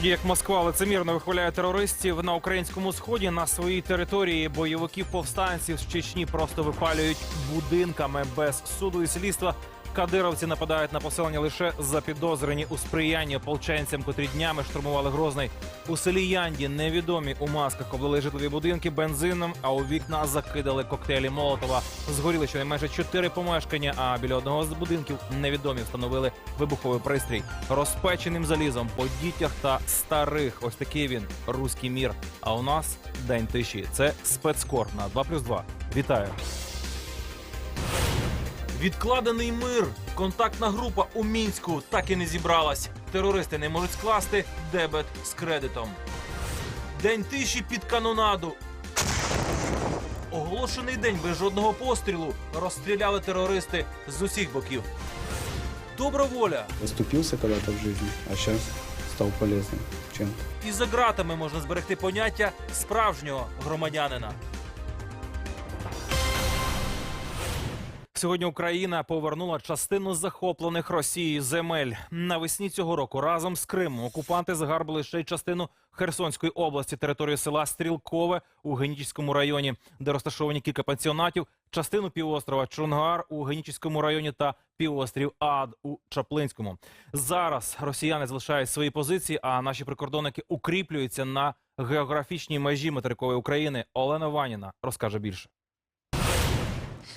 Тоді як Москва лицемірно вихваляє терористів на українському сході на своїй території бойовиків повстанців з Чечні просто випалюють будинками без суду і слідства. Кадировці нападають на поселення лише запідозрені у сприянні ополченцям, котрі днями штурмували Грозний. У селі Янді невідомі у масках облили житлові будинки бензином, а у вікна закидали коктейлі Молотова. Згоріли щонайменше чотири помешкання. А біля одного з будинків невідомі встановили вибуховий пристрій розпеченим залізом по дітях та старих. Ось такий він руський мір. А у нас день тиші. Це спецкор на 2+,2. Вітаю. Відкладений мир. Контактна група у мінську так і не зібралась. Терористи не можуть скласти дебет з кредитом. День тиші під канонаду. Оголошений день без жодного пострілу. Розстріляли терористи з усіх боків. Добра воля. Оступился когда-то в жизни, а сейчас стал полезным чем-то. І за ґратами можна зберегти поняття справжнього громадянина. Сьогодні Україна повернула частину захоплених Росією земель. Навесні цього року разом з Кримом окупанти загарбали ще й частину Херсонської області, територію села Стрілкове у Генічському районі, де розташовані кілька пансіонатів, частину півострова Чунгар у Генічському районі та півострів Ад у Чаплинському. Зараз росіяни залишають свої позиції, а наші прикордонники укріплюються на географічній межі материкової України. Олена Ваніна розкаже більше.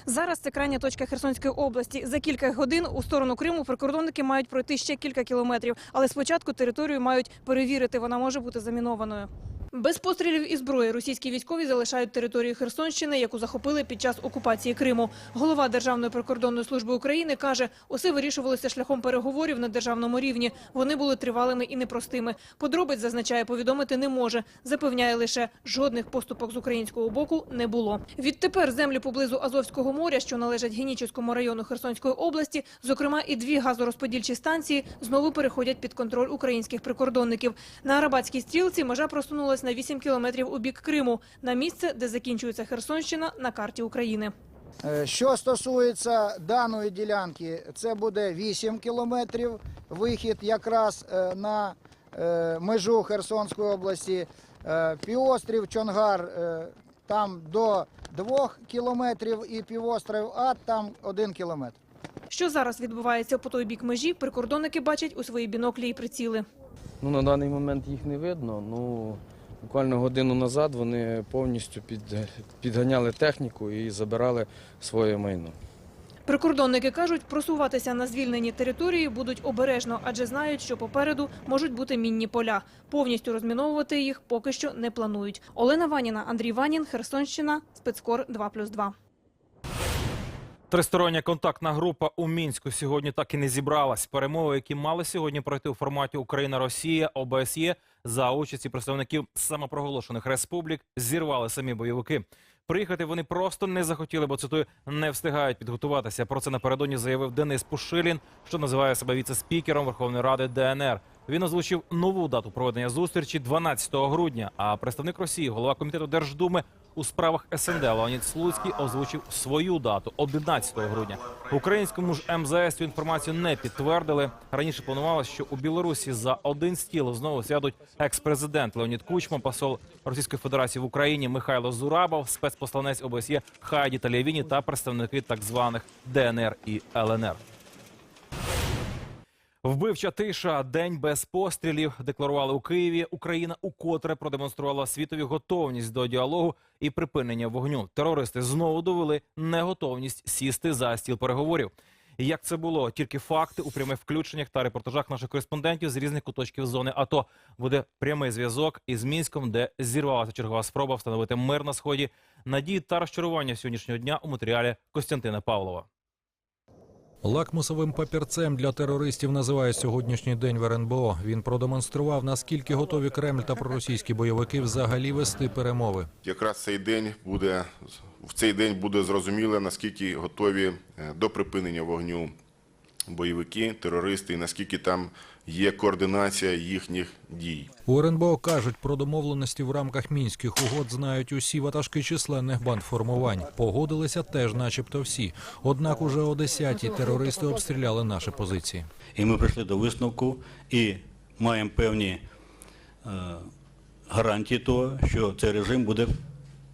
Зараз це крайня точка Херсонської області. За кілька годин у сторону Криму прикордонники мають пройти ще кілька кілометрів, але спочатку територію мають перевірити. Вона може бути замінованою. Без пострілів і зброї російські військові залишають територію Херсонщини, яку захопили під час окупації Криму. Голова Державної прикордонної служби України каже, усе вирішувалося шляхом переговорів на державному рівні. Вони були тривалими і непростими. Подробиць зазначає, повідомити не може. Запевняє лише жодних поступок з українського боку не було. Відтепер землі поблизу Азовського моря, що належать Генічівському району Херсонської області, зокрема і дві газорозподільчі станції, знову переходять під контроль українських прикордонників. На Арабатській стрілці межа на 8 кілометрів у бік Криму, на місце, де закінчується Херсонщина на карті України. Е, Що стосується даної ділянки, це буде 8 кілометрів вихід якраз е, на е, межу Херсонської області. Півострів Чонгар там до 2 кілометрів і півострів Ад там 1 кілометр. Що зараз відбувається по той бік межі, прикордонники бачать у свої біноклі і приціли. Ну, на даний момент їх не видно. Ну, буквально годину назад вони повністю під, підганяли техніку і забирали своє майно. Прикордонники кажуть, просуватися на звільнені території будуть обережно, адже знають, що попереду можуть бути мінні поля. Повністю розміновувати їх поки що не планують. Олена Ваніна, Андрій Ванін, Херсонщина, спецкор 2+,2. Тристороння контактна група у мінську сьогодні так і не зібралась. Перемови, які мали сьогодні пройти у форматі Україна-Росія, ОБСЄ за участі представників самопроголошених республік, зірвали самі бойовики. Приїхати вони просто не захотіли, бо цитую, не встигають підготуватися. Про це напередодні заявив Денис Пушилін, що називає себе віце-спікером Верховної Ради ДНР. Він озвучив нову дату проведення зустрічі 12 грудня. А представник Росії, голова комітету Держдуми у справах СНД Леонід Слуцький озвучив свою дату 11 грудня. Українському ж МЗС цю інформацію не підтвердили. Раніше планувалося, що у Білорусі за один стіл знову сядуть екс-президент Леонід Кучма, посол Російської Федерації в Україні Михайло Зурабов, спецпосланець ОБСЄ Хайді Талєвіні та представники так званих ДНР і ЛНР. Вбивча тиша, день без пострілів. Декларували у Києві. Україна укотре продемонструвала світові готовність до діалогу і припинення вогню. Терористи знову довели неготовність сісти за стіл переговорів. Як це було? Тільки факти у прямих включеннях та репортажах наших кореспондентів з різних куточків зони АТО. Буде прямий зв'язок із мінськом, де зірвалася чергова спроба встановити мир на сході. Надії та розчарування сьогоднішнього дня у матеріалі Костянтина Павлова. Лакмусовим папірцем для терористів називає сьогоднішній день в РНБО. Він продемонстрував, наскільки готові Кремль та проросійські бойовики взагалі вести перемови. Якраз цей день буде в цей день буде зрозуміло, наскільки готові е, до припинення вогню бойовики, терористи, і наскільки там є координація їхніх дій. У РНБО кажуть, про домовленості в рамках мінських угод знають усі ватажки численних бандформувань. Погодилися теж, начебто, всі. Однак уже о 10-й терористи обстріляли наші позиції. І ми прийшли до висновку і маємо певні е, гарантії того, що цей режим буде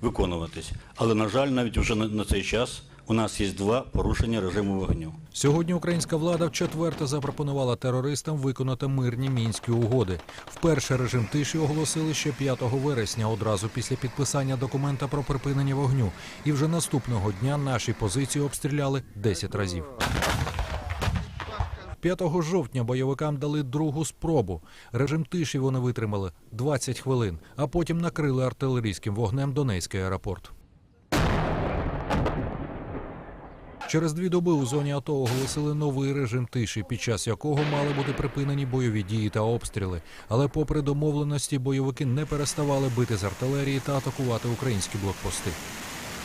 виконуватись. Але, на жаль, навіть вже на, на цей час у нас є два порушення режиму вогню. Сьогодні українська влада вчетверте запропонувала терористам виконати мирні мінські угоди. Вперше режим тиші оголосили ще 5 вересня, одразу після підписання документа про припинення вогню. І вже наступного дня наші позиції обстріляли 10 разів. 5 жовтня бойовикам дали другу спробу. Режим тиші вони витримали 20 хвилин, а потім накрили артилерійським вогнем Донецький аеропорт. Через дві доби у зоні АТО оголосили новий режим тиші, під час якого мали бути припинені бойові дії та обстріли. Але, попри домовленості, бойовики не переставали бити з артилерії та атакувати українські блокпости.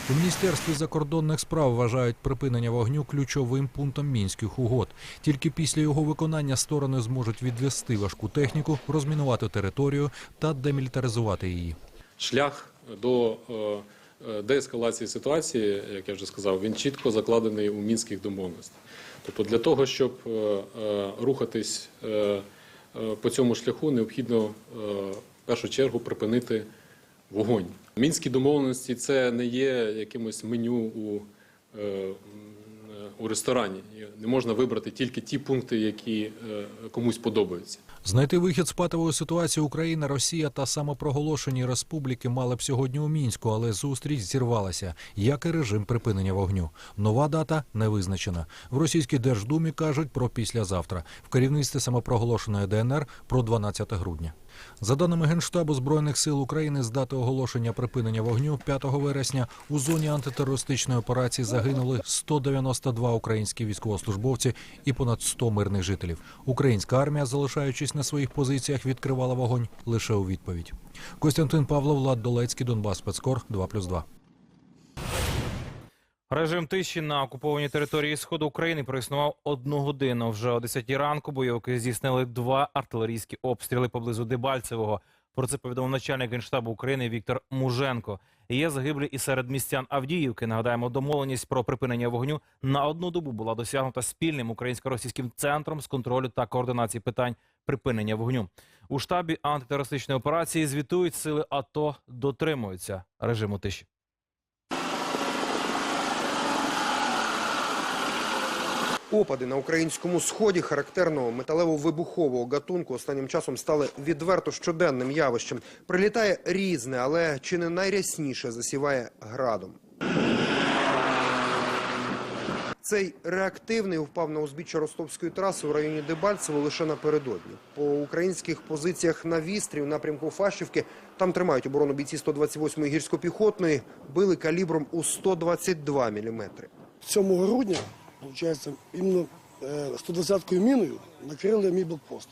У міністерстві закордонних справ вважають припинення вогню ключовим пунктом мінських угод. Тільки після його виконання сторони зможуть відвести важку техніку, розмінувати територію та демілітаризувати її. шлях до е, деескалації ситуації, як я вже сказав, він чітко закладений у мінських домовленостях. Тобто для того, щоб е, е, рухатись е, е, по цьому шляху, необхідно е, в першу чергу припинити вогонь. Мінські домовленості це не є якимось меню у, е, е, у ресторані. Не можна вибрати тільки ті пункти, які е, комусь подобаються. Знайти вихід з патової ситуації Україна, Росія та самопроголошені республіки мали б сьогодні у мінську, але зустріч зірвалася, як і режим припинення вогню. Нова дата не визначена. В російській держдумі кажуть про післязавтра. В керівництві самопроголошеної ДНР про 12 грудня. За даними Генштабу Збройних сил України, з дати оголошення припинення вогню 5 вересня у зоні антитерористичної операції загинули 192 українські військовослужбовці і понад 100 мирних жителів. Українська армія, залишаючись на своїх позиціях, відкривала вогонь лише у відповідь. Костянтин Павлов, Влад Долецький, Донбас, Спецкор, 2+,2. Режим тиші на окупованій території сходу України проіснував одну годину. Вже о 10 ранку бойовики здійснили два артилерійські обстріли поблизу Дебальцевого. Про це повідомив начальник генштабу України Віктор Муженко. Є загиблі і серед містян Авдіївки. Нагадаємо, домовленість про припинення вогню на одну добу була досягнута спільним українсько-російським центром з контролю та координації питань припинення вогню. У штабі антитерористичної операції звітують сили АТО дотримуються режиму тиші. Опади на українському сході характерного металево-вибухового гатунку останнім часом стали відверто щоденним явищем. Прилітає різне, але чи не найрясніше засіває градом. Цей реактивний впав на узбіччя ростовської траси у районі Дебальцево лише напередодні. По українських позиціях на вістрі в напрямку Фащівки там тримають оборону бійці 128-ї гірсько-піхотної, били калібром у 122 міліметри. 7 грудня, е, 120-кою міною накрили мій блокпост.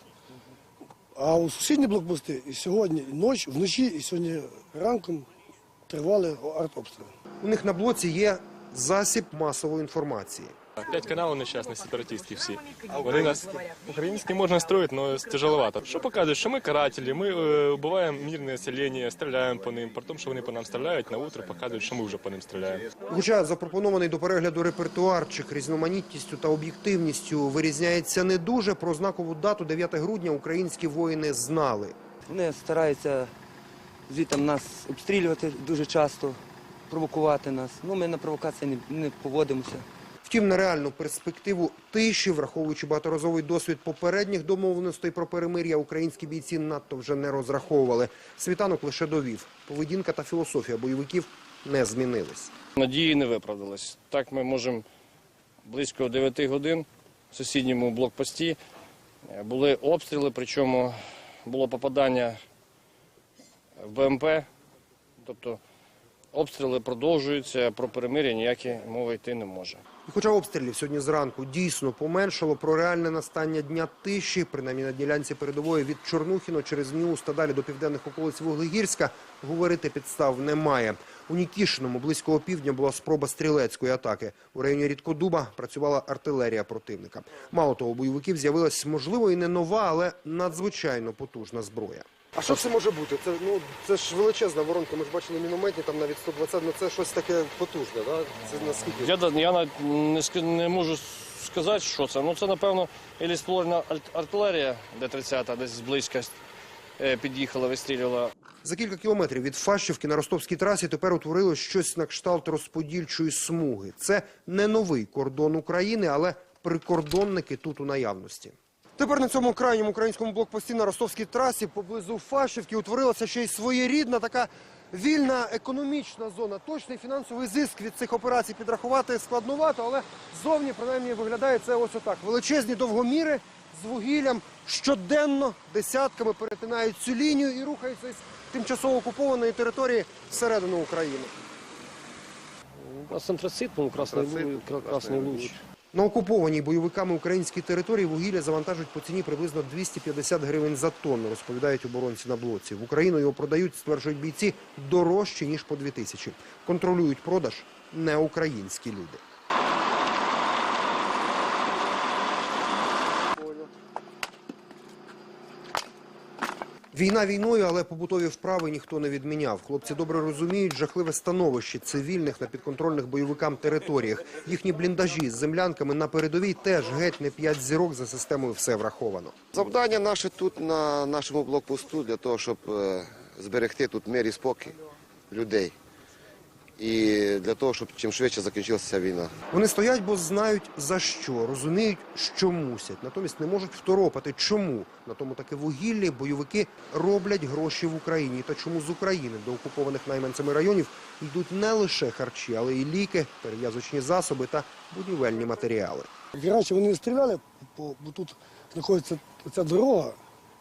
А у сусідні блокпости і сьогодні і ночі, вночі, і сьогодні ранком тривали артобстріли. У них на блоці є засіб масової інформації. П'ять каналів нещасні, сепаратистські всі. Вони нас українські можна строїти, але тяжеловато. Що показують, що ми карателі, ми е, вбиваємо мирне населення, стріляємо по ним. При тому, що вони по нам стріляють, на утро показують, що ми вже по ним стріляємо. Хоча запропонований до перегляду репертуарчик різноманітністю та об'єктивністю вирізняється не дуже, про знакову дату 9 грудня українські воїни знали. Вони стараються звідти нас обстрілювати дуже часто, провокувати нас. Ну, ми на провокації не, не поводимося. Втім, на реальну перспективу тиші, враховуючи багаторазовий досвід попередніх домовленостей про перемир'я, українські бійці надто вже не розраховували. Світанок лише довів. Поведінка та філософія бойовиків не змінились. Надії не виправдалось. Так ми можемо близько 9 годин в сусідньому блокпості. е, Були обстріли, причому було попадання в БМП. Тобто обстріли продовжуються, про перемир'я ніякі мови йти не може. І хоча обстрілів сьогодні зранку дійсно поменшало, про реальне настання дня тиші, принаймні на ділянці передової від Чорнухіно через Ніус та далі до південних околиць Вуглегірська, говорити підстав немає. У Нікішиному близько опівдня була спроба стрілецької атаки. У районі Рідкодуба працювала артилерія противника. Мало того, у бойовиків з'явилась, можливо, і не нова, але надзвичайно потужна зброя. А що це може бути? Це ну це ж величезна воронка. Ми ж бачили мінометні там навіть 120, ну це щось таке потужне. Да? Це наскільки Я, я навіть не, не можу сказати, що це. Ну це, напевно, ілі ствольна артилерія Д-30, десь зблизька. е, під'їхала, вистрілювала. За кілька кілометрів від Фащівки на ростовській трасі тепер утворилось щось на кшталт розподільчої смуги. Це не новий кордон України, але прикордонники тут у наявності. Тепер на цьому крайньому українському блокпості на ростовській трасі поблизу Фащівки утворилася ще й своєрідна така вільна економічна зона. Точний фінансовий зиск від цих операцій підрахувати складновато, але зовні принаймні виглядає це ось отак. Величезні довгоміри з вугіллям щоденно десятками перетинають цю лінію і рухаються з тимчасово окупованої території всередину України. У нас антрацит, красний, красний луч. На окупованій бойовиками українській території вугілля завантажують по ціні приблизно 250 гривень за тонну, розповідають оборонці на блоці. В Україну його продають, стверджують бійці, дорожче, ніж по 2000. Контролюють продаж не українські люди. Війна війною, але побутові вправи ніхто не відміняв. Хлопці добре розуміють жахливе становище цивільних на підконтрольних бойовикам територіях. Їхні бліндажі з землянками на передовій теж геть не п'ять зірок за системою все враховано. Завдання наше тут на нашому блокпосту для того, щоб е, зберегти тут мир і спокій людей. І для того, щоб чим швидше закінчилася ця війна. Вони стоять, бо знають за що, розуміють, що мусять. Натомість не можуть второпати, чому на тому таки вугіллі бойовики роблять гроші в Україні. Та чому з України до окупованих найманцями районів йдуть не лише харчі, але й ліки, перев'язочні засоби та будівельні матеріали. Як раніше вони не стріляли, бо, бо тут знаходиться ця дорога,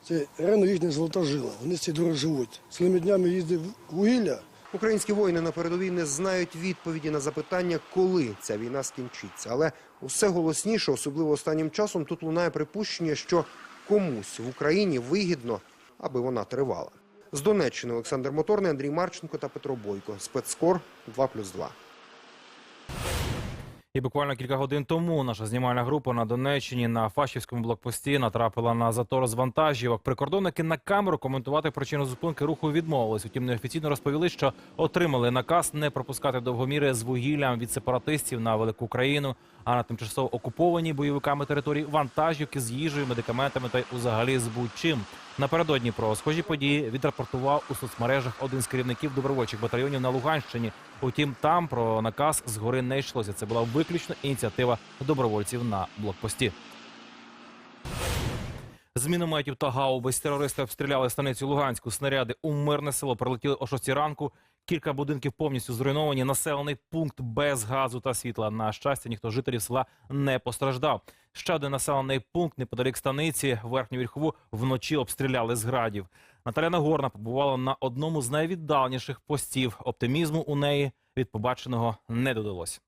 це реально їхня золота жила. Вони з цієї дороги живуть. Цілими днями їздить вугілля. Українські воїни на передовій не знають відповіді на запитання, коли ця війна скінчиться. Але усе голосніше, особливо останнім часом, тут лунає припущення, що комусь в Україні вигідно, аби вона тривала. З Донеччини Олександр Моторний, Андрій Марченко та Петро Бойко. Спецкор 2+,2. І буквально кілька годин тому наша знімальна група на Донеччині на Фащівському блокпості натрапила на затор з вантажівок. Прикордонники на камеру коментувати причину зупинки руху відмовились. Утім, неофіційно розповіли, що отримали наказ не пропускати довгоміри з вугіллям від сепаратистів на велику Україну, а на тимчасово окупованій бойовиками території вантажівки з їжею, медикаментами та й взагалі з будь-чим. Напередодні про схожі події відрапортував у соцмережах один з керівників добровольчих батальйонів на Луганщині. Утім, там про наказ згори не йшлося. Це була виключно ініціатива добровольців на блокпості. З мінометів та гаубиць терористи обстріляли станицю Луганську. Снаряди у мирне село прилетіли о 6 ранку. Кілька будинків повністю зруйновані. Населений пункт без газу та світла. На щастя, ніхто з жителів села не постраждав. Ще один населений пункт неподалік станиці верхню вірхову вночі обстріляли з градів. Наталя Нагорна побувала на одному з найвіддаленіших постів. Оптимізму у неї від побаченого не додалось.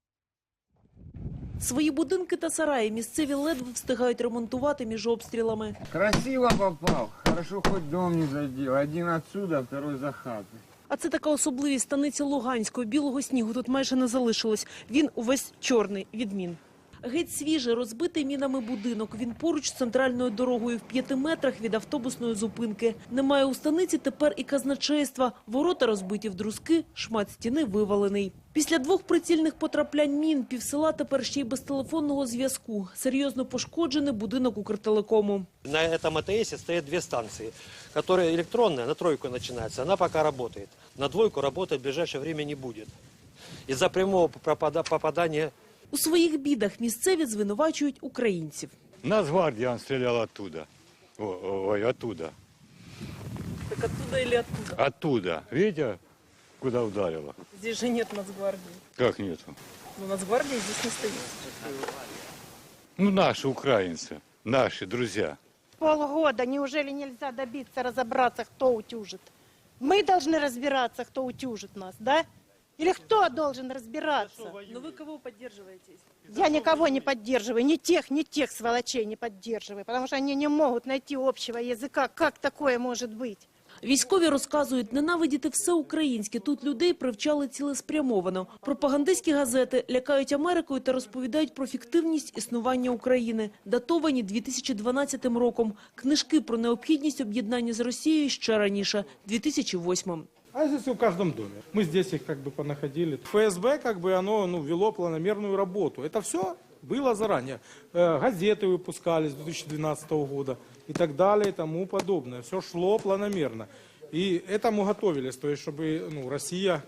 Свої будинки та сараї місцеві ледве встигають ремонтувати між обстрілами. Красиво попал. Хорошо, хоть дом не задел. Один отсюда, второй за хатой. А це така особливість станиці Луганської. Білого снігу тут майже не залишилось. Він увесь чорний від мін. Геть свіжий, розбитий мінами будинок. Він поруч з центральною дорогою в п'яти метрах від автобусної зупинки. Немає у станиці тепер і казначейства. Ворота розбиті в друзки, шмат стіни вивалений. Після двох прицільних потраплянь мін півсела тепер ще й без телефонного зв'язку. Серйозно пошкоджений будинок Укртелекому. На этом АТС стоят две станции, которые электронная, на тройку начинается, она пока работает. На двойку работать в ближайшее время не будет. Из-за прямого пропада- попадания У своїх бідах місцеві звинувачують українців. Нацгвардия он стрелял оттуда. О- ой, оттуда. Так оттуда или оттуда? Оттуда. Видите, куда ударило? Здесь же нет Нацгвардии. Как нету? Но Нацгвардия здесь не стоит. Ну, наши украинцы, наши друзья. Полгода. Неужели нельзя добиться, разобраться, кто утюжит? Мы должны разбираться, кто утюжит нас, да? Или кто должен разбираться? Но вы кого поддерживаете? Я никого не поддерживаю, ни тех, ни тех сволочей не поддерживаю, потому что они не могут найти общего языка. Как такое может быть? Військові розказують, ненавидіти все українське. Тут людей привчали цілеспрямовано. Пропагандистські газети лякають Америкою та розповідають про фіктивність існування України, датовані 2012 роком. Книжки про необхідність об'єднання з Росією ще раніше, 2008 А здесь в каждом доме. Мы здесь их как бы понаходили. ФСБ как бы оно ну, вело планомерную работу. Это все было заранее. Э, Газеты выпускались с 2012 года и так далее и тому подобное. Все шло планомерно. И этому готовились, то есть чтобы ну, Россия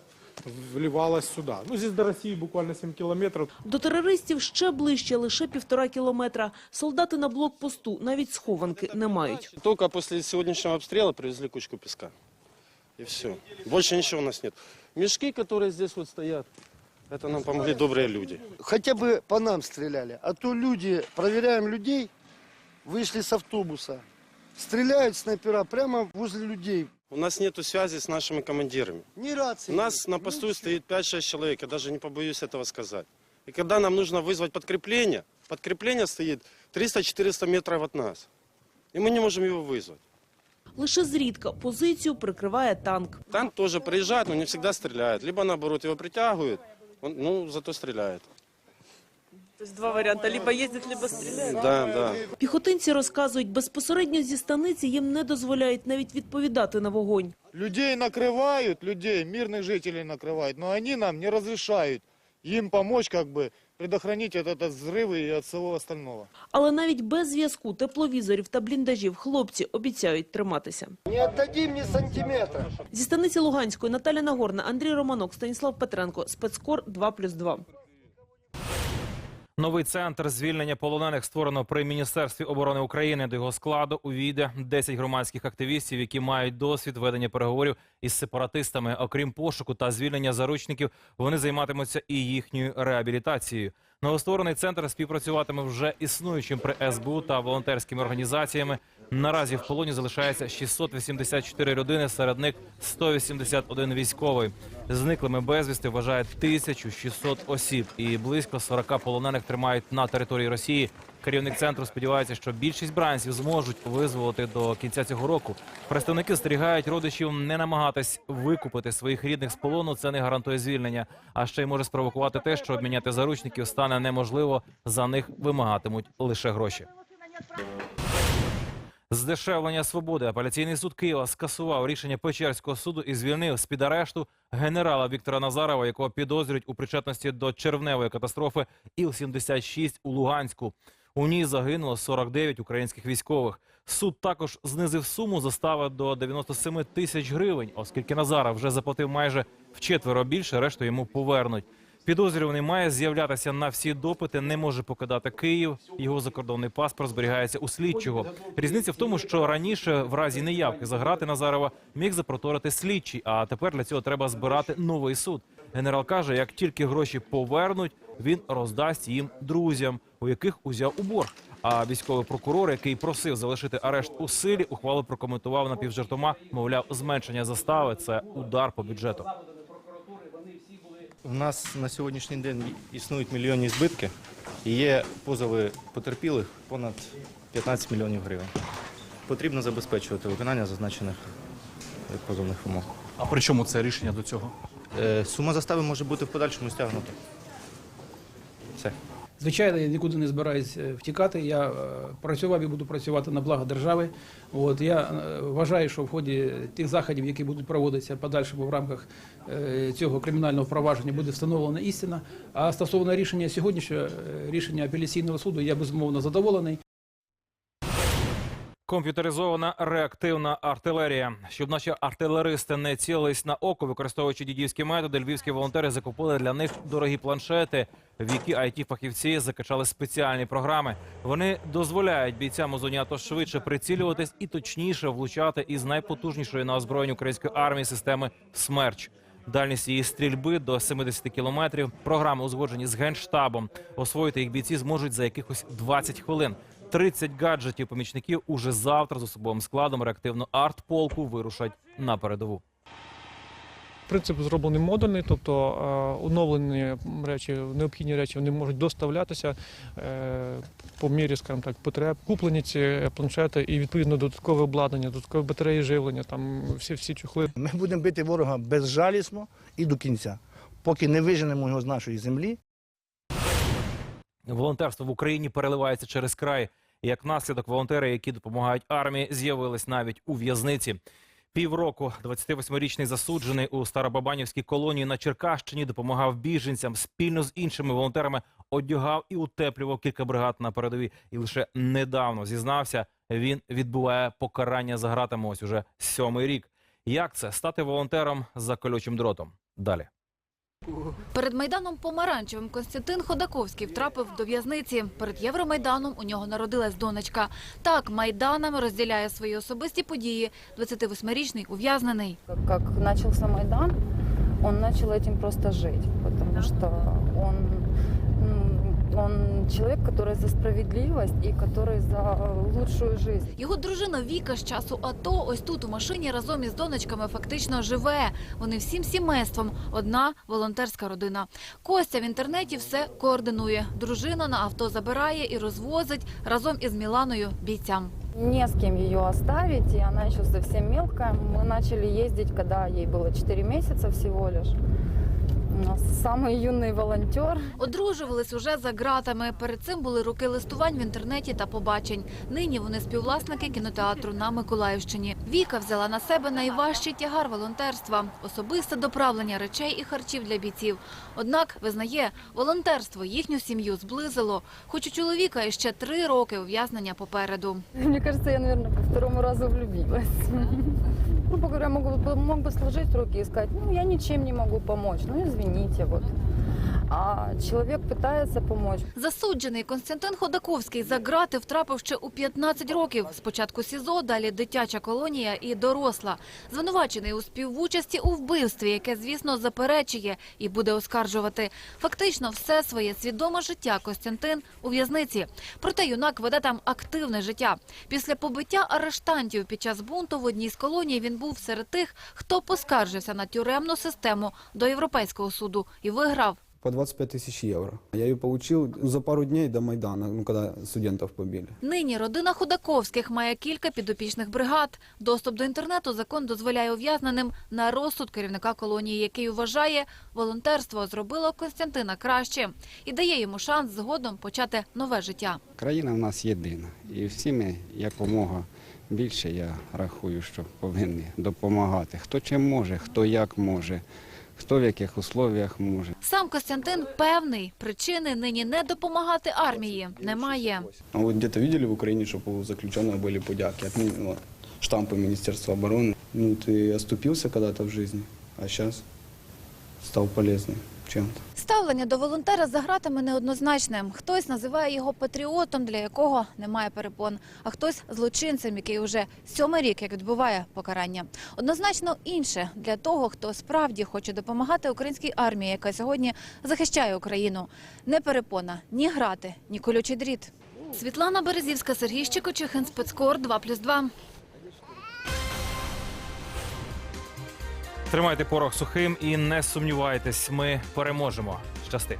вливалась сюда. Ну, здесь до России буквально 7 километров. До терористів ще ближче, лише півтора кілометра. Солдати на блокпосту навіть схованки не мають. Только после сегодняшнего обстрела привезли кучку песка. И все. Больше ничего у нас нет. Мешки, которые здесь вот стоят, это нам помогли добрые люди. Хотя бы по нам стреляли. А то люди, проверяем людей, вышли с автобуса. Стреляют снайпера прямо возле людей. У нас нету связи с нашими командирами. Ни рации. У нас на посту стоит 5-6 человек, я даже не побоюсь этого сказать. И когда нам нужно вызвать подкрепление, подкрепление стоит 300-400 метров от нас. И мы не можем его вызвать. Лише зрідка позицію прикриває танк. Танк тоже приезжает, но не всегда стреляет. Либо наоборот его притягивают, он, ну зато стреляет. Тобто два варіанти: либо їздять, либо стріляють. Да, да. Піхотинці розказують, безпосередньо зі станиці їм не дозволяють навіть відповідати на вогонь. Людей накрывают, людей, мирных жителей накрывают, но они нам не разрешают им помочь, как бы, предохранить от этого взрывы и от всего остального. Але навіть без зв'язку, тепловізорів та бліндажів хлопці обіцяють триматися. Не отдадим ни сантиметра. Зі станиці Луганської Наталя Нагорна, Андрій Романок, Станіслав Петренко. Спецкор 2+,2. Новий центр звільнення полонених створено при міністерстві оборони України. До його складу увійде 10 громадських активістів, які мають досвід ведення переговорів із сепаратистами. Окрім пошуку та звільнення заручників, вони займатимуться і їхньою реабілітацією. Новостворений центр співпрацюватиме вже існуючим при СБУ та волонтерськими організаціями. Наразі в полоні залишається 684 людини, серед них 181 військовий. Зниклими безвісти вважають 1600 осіб, і близько 40 полонених тримають на території Росії. Керівник центру сподівається, що більшість бранців зможуть визволити до кінця цього року. Представники стерігають родичів не намагатись викупити своїх рідних з полону. Це не гарантує звільнення. А ще й може спровокувати те, що обміняти заручників стане неможливо. За них вимагатимуть лише гроші. Здешевлення свободи. Апеляційний суд Києва скасував рішення Печерського суду і звільнив з під арешту генерала Віктора Назарова, якого підозрюють у причетності до червневої катастрофи Іл-76 у Луганську. У ній загинуло 49 українських військових. Суд також знизив суму застави до 97 тисяч гривень, оскільки Назаров вже заплатив майже вчетверо більше, решту йому повернуть. Підозрюваний має з'являтися на всі допити, не може покидати Київ. Його закордонний паспорт зберігається у слідчого. Різниця в тому, що раніше, в разі неявки заграти Назарова, міг запроторити слідчий. А тепер для цього треба збирати новий суд. Генерал каже, як тільки гроші повернуть, він роздасть їм друзям, у яких узяв у борг. А військовий прокурор, який просив залишити арешт у силі, ухвалу прокоментував напівжартома. Мовляв, зменшення застави це удар по бюджету. У нас на сьогоднішній день існують мільйонні збитки і є позови потерпілих понад 15 мільйонів гривень. Потрібно забезпечувати виконання зазначених позовних вимог. А при чому це рішення до цього? Е, Сума застави може бути в подальшому стягнута. Звичайно, я нікуди не збираюсь е, втікати. Я е, працював і буду працювати на благо держави. От я е, вважаю, що в ході тих заходів, які будуть проводитися подальшому в рамках цього кримінального провадження, буде встановлена істина. А стосовно рішення сьогоднішнього рішення апеляційного суду, я безумовно задоволений. Комп'ютеризована реактивна артилерія. Щоб наші артилеристи не цілились на око, використовуючи дідівські методи, львівські волонтери закупили для них дорогі планшети, в які it фахівці закачали спеціальні програми. Вони дозволяють бійцям у зоні АТО швидше прицілюватись і точніше влучати із найпотужнішої на озброєнні української армії системи «Смерч». Дальність її стрільби до 70 кілометрів. Програми узгоджені з генштабом. Освоїти їх бійці зможуть за якихось 20 хвилин. 30 гаджетів помічників уже завтра з особовим складом реактивно артполку вирушать на передову. Принцип зроблений модульний, тобто е, оновлені речі, необхідні речі вони можуть доставлятися е, по мірі, скажімо так, потреб. Куплені ці планшети і відповідно додаткове обладнання, додаткові батареї живлення, там всі всі чухли. Ми будемо бити ворога безжалісно і до кінця, поки не виженемо його з нашої землі. Волонтерство в Україні переливається через край. Як наслідок, волонтери, які допомагають армії, з'явились навіть у в'язниці. Півроку 28-річний засуджений у Старобабанівській колонії на Черкащині допомагав біженцям спільно з іншими волонтерами, одягав і утеплював кілька бригад на передовій. І лише недавно зізнався, він відбуває покарання за гратами ось уже сьомий рік. Як це стати волонтером за колючим дротом? Далі. Перед Майданом Помаранчевим Константин Ходаковський втрапив до в'язниці. Перед Євромайданом у нього народилась донечка. Так, Майданами розділяє свої особисті події. 28-річний ув'язнений. Як почався Майдан, он почав цим просто жить, тому що м, он человек, который за справедливость и который за лучшую жизнь. Його дружина Віка з часу АТО ось тут у машині разом із донечками фактично живе. Вони всім сімейством. Одна волонтерська родина. Костя в інтернеті все координує. Дружина на авто забирає і розвозить разом із Міланою бійцям. Не с кем ее оставить, и она еще совсем мелкая. Мы начали ездить, когда ей было 4 месяца всего лишь. У нас самый юный волонтер. Одружувались уже за ґратами. Перед цим були роки листувань в інтернеті та побачень. Нині вони співвласники кінотеатру на Миколаївщині. Віка взяла на себе найважчий тягар волонтерства – особисте доправлення речей і харчів для бійців. Однак, визнає, волонтерство їхню сім'ю зблизило. Хоч у чоловіка іще три роки ув'язнення попереду. Мне кажется, я, наверное, по второму разу влюбилась. Грубо говоря, мог, бы- мог бы сложить руки и сказать, ну, я ничем не могу помочь, ну, извините, вот. А человек пытается помочь. Засуджений Константин Ходаковський за ґрати втрапив ще у 15 років. Спочатку СІЗО, далі дитяча колонія і доросла. Звинувачений у співучасті у вбивстві, яке, звісно, заперечує і буде оскаржувати. Фактично все своє свідоме життя Костянтин у в'язниці. Проте юнак веде там активне життя. Після побиття арештантів під час бунту в одній з колоній він був серед тих, хто поскаржився на тюремну систему до Європейського суду і виграв. По 25 тысяч евро. Я ее получил за пару дней до Майдана, ну, когда студентов побили. Нині родина Худаковських має кілька підопічних бригад. Доступ до інтернету закон дозволяє ув'язненим на розсуд керівника колонії, який вважає, волонтерство зробило Константина краще і дає йому шанс згодом почати нове життя. Країна в нас єдина, і всі ми якомога більше, я рахую, що повинні допомагати. Хто чим може, хто як може, хто в яких условіях може. Сам Костянтин певний, причини нині не допомагати армії немає. А вот где-то видели в Украине, чтобы у заключенных были подяки, от, ми- ну, штампы Министерства обороны. Ну, ты оступился когда-то в жизни, а сейчас стал полезным чем-то. Ставлення до волонтера за ґратами неоднозначне. Хтось називає його патріотом, для якого немає перепон, а хтось злочинцем, який уже сьомий рік як відбуває покарання. Однозначно інше для того, хто справді хоче допомагати українській армії, яка сьогодні захищає Україну. Не перепона, ні грати, ні колючий дріт. Світлана Березівська, Сергій Щекочихин, спецкор 2+,2. Тримайте порох сухим і не сумнівайтесь, ми переможемо. Щасти.